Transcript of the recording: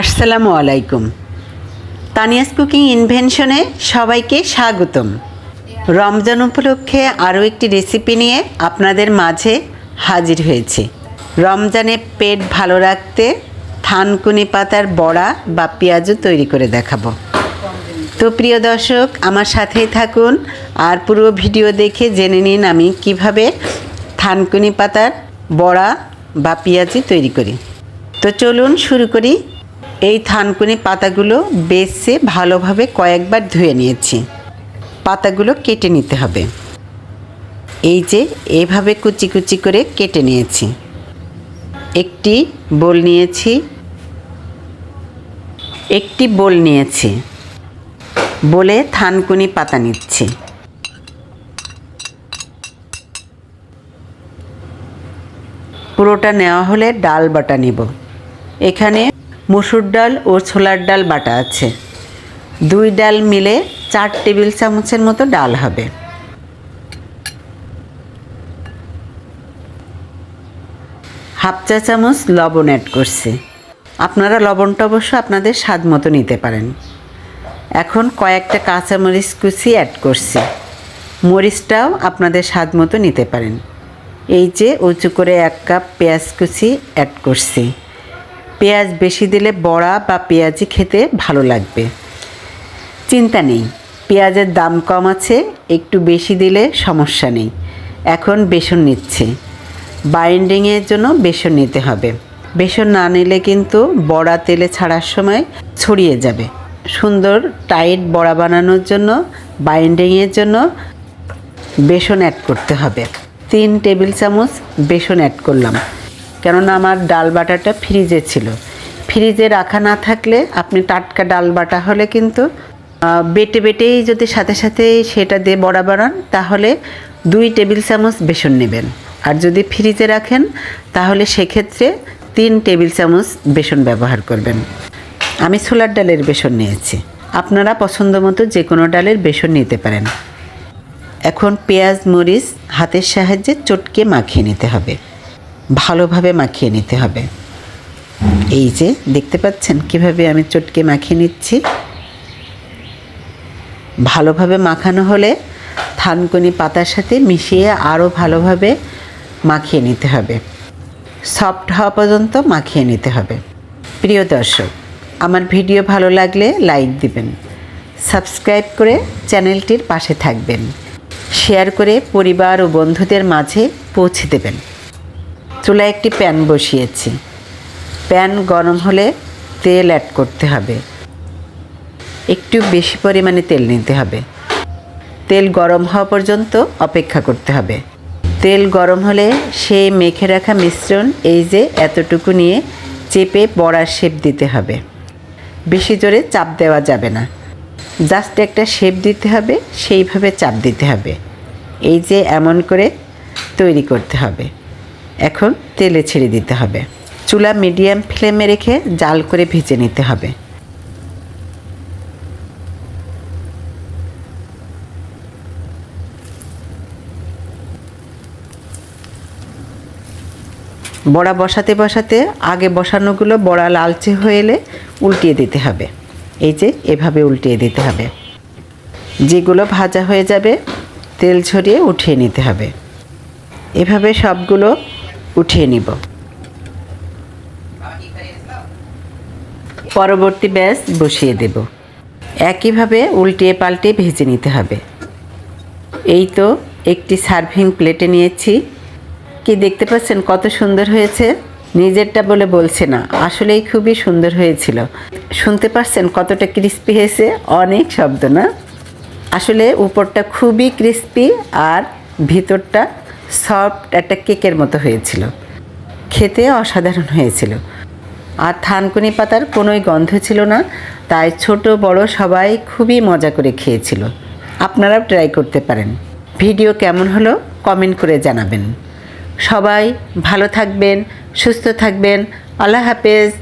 আসসালামু আলাইকুম। তানিয়াস কুকিং ইনভেনশনে সবাইকে স্বাগতম। রমজান উপলক্ষে আরও একটি রেসিপি নিয়ে আপনাদের মাঝে হাজির হয়েছি। রমজানে পেট ভালো রাখতে থানকুনি পাতার বড়া বা পেঁয়াজও তৈরি করে দেখাবো। তো প্রিয় দর্শক, আমার সাথেই থাকুন আর পুরো ভিডিও দেখে জেনে নিন আমি কীভাবে থানকুনি পাতার বড়া বা পেঁয়াজি তৈরি করি। তো চলুন শুরু করি এই থানকুনি পাতাগুলো বেছে ভালোভাবে কয়েকবার ধুয়ে নিয়েছি। পাতাগুলো কেটে নিতে হবে। এই যে এভাবে কুচি কুচি করে কেটে নিয়েছি। একটি বোল নিয়েছি। একটি বোল নিয়েছি। বলে থানকুনি পাতা নিচ্ছি। পুরোটা নেওয়া হলে ডাল বাটা নিব। এখানে মসুর ডাল ও ছোলার ডাল বাটা আছে। দুই ডাল মিলে চার টেবিল চামচের মতো ডাল হবে। হাফ চা চামচ লবণ অ্যাড করছি। আপনারা লবণটা অবশ্য আপনাদের স্বাদ মতো নিতে পারেন। এখন কয়েকটা কাঁচামরিচ কুচি অ্যাড করছি। মরিচটাও আপনাদের স্বাদ মতো নিতে পারেন। এই যে উঁচু করে এক কাপ পেঁয়াজ কুচি অ্যাড করছি। পেঁয়াজ বেশি দিলে বড়া বা পেঁয়াজি খেতে ভালো লাগবে। চিন্তা নেই, পেঁয়াজের দাম কম আছে, একটু বেশি দিলে সমস্যা নেই। এখন বেসন নিচ্ছি। বাইন্ডিংয়ের জন্য বেসন নিতে হবে। বেসন না নিলে কিন্তু বড়া তেলে ছাড়ার সময় ছড়িয়ে যাবে। সুন্দর, টাইট বড়া বানানোর জন্য বাইন্ডিংয়ের জন্য বেসন অ্যাড করতে হবে। তিন টেবিল চামচ বেসন অ্যাড করলাম। কেননা আমার ডাল বাটাটা ফ্রিজে ছিল। ফ্রিজে রাখা না থাকলে আপনি টাটকা ডাল বাটা হলে কিন্তু বেটে বেটেই যদি সাথে সাথে সেটা দিয়ে বড়া বানান, তাহলে দুই টেবিল চামচ বেসন নেবেন। আর যদি ফ্রিজে রাখেন, তাহলে সেক্ষেত্রে তিন টেবিল চামচ বেসন ব্যবহার করবেন। আমি ছোলার ডালের বেসন নিয়েছি। আপনারা পছন্দ মতো যে কোনো ডালের বেসন নিতে পারেন। এখন পেঁয়াজ, মরিচ হাতের সাহায্যে চটকে মাখিয়ে নিতে হবে। ভালোভাবে মাখিয়ে নিতে হবে। এই যে দেখতে পাচ্ছেন কীভাবে আমি চটকে মাখিয়ে নিচ্ছি। ভালোভাবে মাখানো হলে থানকুনি পাতার সাথে মিশিয়ে আরও ভালোভাবে মাখিয়ে নিতে হবে। সফট হওয়া পর্যন্ত মাখিয়ে নিতে হবে। প্রিয় দর্শক, আমার ভিডিও ভালো লাগলে লাইক দিবেন, সাবস্ক্রাইব করে চ্যানেলটির পাশে থাকবেন, শেয়ার করে পরিবার ও বন্ধুদের মাঝে পৌঁছে দেবেন। চুলায় একটি প্যান বসিয়েছি। প্যান গরম হলে তেল অ্যাড করতে হবে। একটু বেশি পরিমাণে তেল নিতে হবে। তেল গরম হওয়া পর্যন্ত অপেক্ষা করতে হবে। তেল গরম হলে সেই মেখে রাখা মিশ্রণ এই যে এতটুকু নিয়ে চেপে বড়ার শেপ দিতে হবে। বেশি জোরে চাপ দেওয়া যাবে না। জাস্ট একটা শেপ দিতে হবে, সেইভাবে চাপ দিতে হবে। এই যে এমন করে তৈরি করতে হবে। এখন তেলে ছেড়ে দিতে হবে। চুলা মিডিয়াম ফ্লেমে রেখে জাল করে ভেজে নিতে হবে। বড়া বসাতে বসাতে আগে বসানোগুলো বড়া লালচে হয়ে এলে উল্টিয়ে দিতে হবে। এই যে, এভাবে উল্টিয়ে দিতে হবে। যেগুলো ভাজা হয়ে যাবে, তেল ঝরিয়ে উঠিয়ে নিতে হবে। এভাবে সবগুলো উঠিয়ে নিব। পরবর্তী ব্যাস বসিয়ে দেব। একইভাবে উল্টিয়ে পাল্টে ভেজে নিতে হবে। এই তো একটি সার্ভিং প্লেটে নিয়েছি। কি দেখতে পাচ্ছেন কত সুন্দর হয়েছে? নিজেরটা বলে বলছে না, আসলেই খুবই সুন্দর হয়েছিল। শুনতে পাচ্ছেন কতটা ক্রিস্পি হয়েছে? অনেক শব্দ না? আসলে উপরটা খুবই ক্রিস্পি আর ভিতরটা সফট একটা কেকের মতো হয়েছিল। খেতে অসাধারণ হয়েছিল। আর থানকুনি পাতার কোনোই গন্ধ ছিল না, তাই ছোট বড় সবাই খুবই মজা করে খেয়েছিল। আপনারাও ট্রাই করতে পারেন। ভিডিও কেমন হলো কমেন্ট করে জানাবেন। সবাই ভালো থাকবেন, সুস্থ থাকবেন। আল্লাহ হাফেজ।